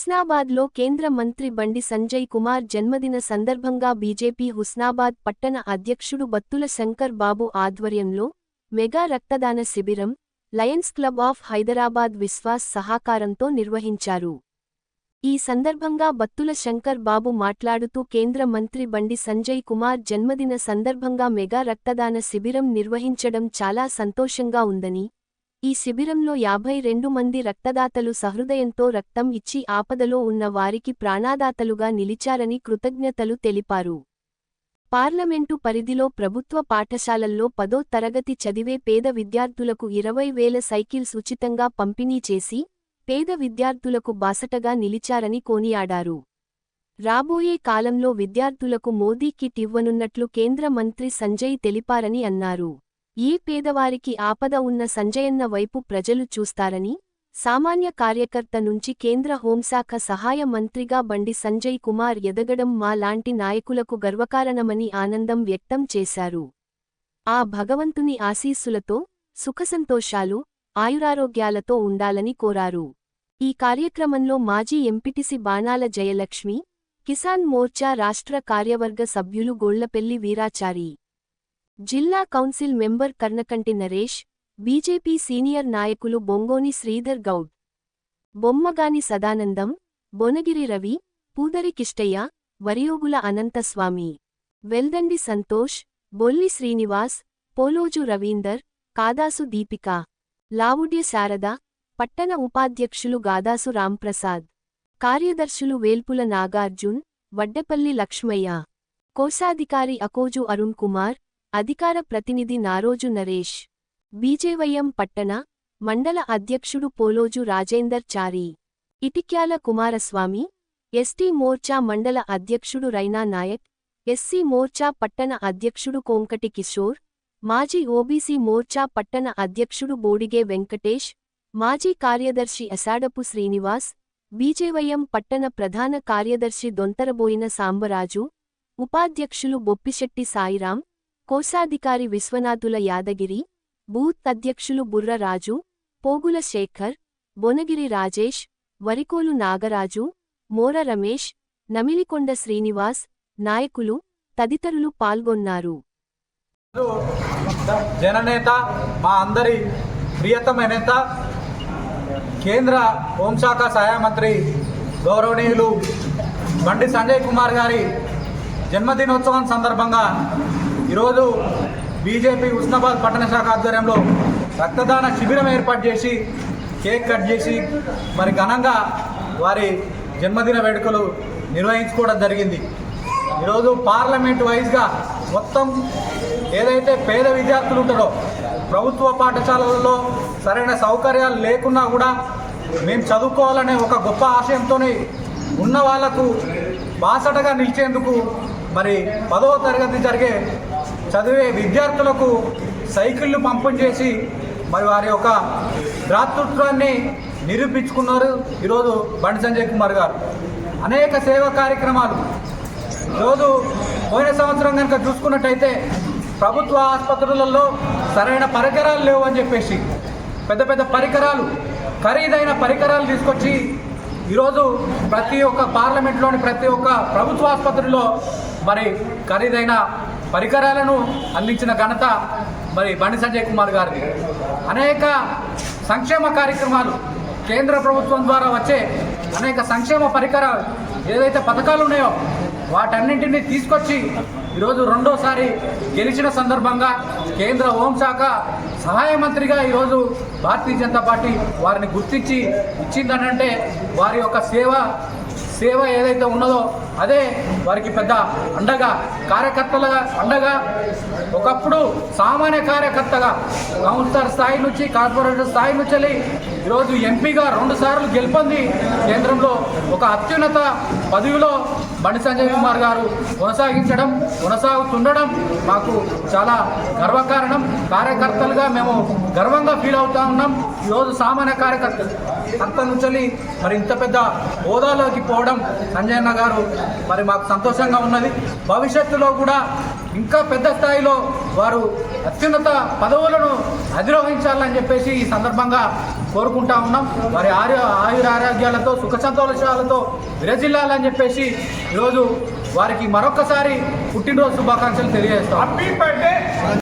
హుస్నాబాద్లో కేంద్ర మంత్రి బండి సంజయ్ కుమార్ జన్మదిన సందర్భంగా బీజేపీ హుస్నాబాద్ పట్టణ అధ్యక్షుడు బత్తుల శంకర్ బాబు ఆధ్వర్యంలో మెగా రక్తదాన శిబిరం Lions Club of Hyderabad Vishwas సహకారంతో నిర్వహించారు. ఈ సందర్భంగా బత్తుల శంకర్ బాబు మాట్లాడుతూ కేంద్ర మంత్రి బండి సంజయ్ కుమార్ జన్మదిన సందర్భంగా మెగా రక్తదాన శిబిరం నిర్వహించడం చాలా సంతోషంగా ఉందని ఈ శిబిరంలో యాభై రెండు మంది రక్తదాతలు సహృదయంతో రక్తం ఇచ్చి ఆపదలో ఉన్న వారికి ప్రాణాదాతలుగా నిలిచారని కృతజ్ఞతలు తెలిపారు. పార్లమెంటు పరిధిలో ప్రభుత్వ పాఠశాలల్లో పదో తరగతి చదివే పేద విద్యార్థులకు ఇరవై వేల సైకిల్స్ ఉచితంగా పంపిణీ చేసి పేద విద్యార్థులకు బాసటగా నిలిచారని కోనియాడారు. రాబోయే కాలంలో విద్యార్థులకు మోదీ కిట్ ఇవ్వనున్నట్లు కేంద్ర మంత్రి సంజయ్ తెలిపారని అన్నారు. ఈ పేదవారికి ఆపద ఉన్న సంజయన్న వైపు ప్రజలు చూస్తారని సామాన్య కార్యకర్త నుంచి కేంద్ర హోంశాఖ సహాయ మంత్రిగా బండి సంజయ్ కుమార్ ఎదగడం మా లాంటి నాయకులకు గర్వకారణమని ఆనందం వ్యక్తం చేశారు. ఆ భగవంతుని ఆశీస్సులతో సుఖసంతోషాలు ఆయురారోగ్యాలతో ఉండాలని కోరారు. ఈ కార్యక్రమంలో మాజీ ఎంపిటిసి బాణాల జయలక్ష్మి కిసాన్ మోర్చా రాష్ట్ర కార్యవర్గ సభ్యులు గోళ్ళపెల్లి వీరాచారి జిల్లా council member Karnakanti Naresh BJP senior నాయకులు బొంగోని శ్రీధర్ గౌడ్ బొమ్మగాని సదానందం బొనగిరి రవి పూదరి కిష్టయ్య వరియోగుల అనంతస్వామి వెల్దండి సంతోష్ బొల్లి శ్రీనివాస్ పోలోజు రవీందర్ కాదాసు దీపిక లావుడ్య శారద పట్టణ ఉపాధ్యక్షులు గాదాసు రాంప్రసాద్ కార్యదర్శులు వేల్పుల నాగార్జున్ వడ్డపల్లి లక్ష్మయ్య కోశాధికారి అకోజు అరుణ్ కుమార్ అధికార ప్రతినిధి నారోజు నరేష్. బీజేవైఎం పట్టణ మండల అధ్యక్షుడు పోలోజు రాజేందర్ చారి. ఇటిక్యాల కుమారస్వామి ఎస్టీ మోర్చా మండల అధ్యక్షుడు రైనా నాయక్ ఎస్సీ మోర్చా పట్టణ అధ్యక్షుడు కోంకటి కిషోర్ మాజీ ఓబీసీ మోర్చా పట్టణ అధ్యక్షుడు బోడిగే వెంకటేష్ మాజీ కార్యదర్శి అసాడపు శ్రీనివాస్ బీజేవైఎం పట్టణ ప్రధాన కార్యదర్శి దొంతరబోయిన సాంబరాజు ఉపాధ్యక్షులు బొప్పిశెట్టి సాయిరాం కోశాధికారి విశ్వనాథుల యాదగిరి బూత్ అధ్యక్షులు బుర్ర రాజు పోగుల శేఖర్ బొనగిరి రాజేష్ వరికోలు నాగరాజు మోర రమేష్ నమిలికొండ శ్రీనివాస్ నాయకులు తదితరులు పాల్గొన్నారు. జననేత మా అందరి ప్రియతమ నేత కేంద్ర హోంశాఖ సహాయ మంత్రి గౌరవనీయులు బండి సంజయ్ కుమార్ గారి జన్మదినోత్సవం సందర్భంగా ఈరోజు బీజేపీ ఉస్నాబాద్ పట్టణ శాఖ ఆధ్వర్యంలో రక్తదాన శిబిరం ఏర్పాటు చేసి కేక్ కట్ చేసి మరి ఘనంగా వారి జన్మదిన వేడుకలు నిర్వహించుకోవడం జరిగింది. ఈరోజు పార్లమెంట్ వైజ్గా మొత్తం ఏదైతే పేద విద్యార్థులు ఉంటారో ప్రభుత్వ పాఠశాలల్లో సరైన సౌకర్యాలు లేకున్నా కూడా మేము చదువుకోవాలనే ఒక గొప్ప ఆశయంతో ఉన్న వాళ్ళకు బాసటగా నిలిచేందుకు మరి పదవ తరగతి జరిగే చదివే విద్యార్థులకు సైకిళ్ళు పంపిణీ చేసి మరి వారి యొక్క భ్రాతృత్వాన్ని నిరూపించుకున్నారు ఈరోజు బండి సంజయ్ కుమార్ గారు. అనేక సేవా కార్యక్రమాలు. ఈరోజు పోయిన సంవత్సరం కనుక చూసుకున్నట్టయితే ప్రభుత్వ ఆసుపత్రులలో సరైన పరికరాలు లేవు అని చెప్పేసి పెద్ద పెద్ద పరికరాలు ఖరీదైన పరికరాలు తీసుకొచ్చి ఈరోజు ప్రతి ఒక్క పార్లమెంట్లోని ప్రతి ఒక్క ప్రభుత్వ ఆసుపత్రిలో మరి ఖరీదైన పరికరాలను అందించిన ఘనత మరి బండి సంజయ్ కుమార్ గారిది. అనేక సంక్షేమ కార్యక్రమాలు కేంద్ర ప్రభుత్వం ద్వారా వచ్చే అనేక సంక్షేమ పరికరాలు ఏదైతే పథకాలు ఉన్నాయో వాటన్నింటినీ తీసుకొచ్చి ఈరోజు రెండోసారి గెలిచిన సందర్భంగా కేంద్ర హోంశాఖ సహాయ మంత్రిగా ఈరోజు భారతీయ జనతా పార్టీ వారిని గుర్తించి ఇచ్చిందనంటే వారి యొక్క సేవ సేవ ఏదైతే ఉన్నదో అదే వారికి పెద్ద అండగా కార్యకర్తల అండగా. ఒకప్పుడు సామాన్య కార్యకర్తగా కౌన్సిలర్ స్థాయి నుంచి కార్పొరేటర్ స్థాయి నుంచి వెళ్ళి ఈరోజు ఎంపీగా రెండు సార్లు గెలుపొంది కేంద్రంలో ఒక అత్యున్నత పదవిలో బండి సంజయ్ కుమార్ గారు కొనసాగించడం కొనసాగుతుండడం మాకు చాలా గర్వకారణం. కార్యకర్తలుగా మేము గర్వంగా ఫీల్ అవుతా ఉన్నాం. ఈరోజు సామాన్య కార్యకర్తలు అంత నుంచి మరి ఇంత పెద్ద హోదాలోకి పోవడం సంజయన్న గారు మరి మాకు సంతోషంగా ఉన్నది. భవిష్యత్తులో కూడా ఇంకా పెద్ద స్థాయిలో వారు అత్యున్నత పదవులను అధిరోహించాలని చెప్పేసి ఈ సందర్భంగా కోరుకుంటా ఉన్నాం. వారి ఆరు ఆయురారోగ్యాలతో సుఖ సంతోషాలతో విరజిల్లాలని చెప్పేసి ఈరోజు వారికి మరొకసారి పుట్టినరోజు శుభాకాంక్షలు తెలియజేస్తాం.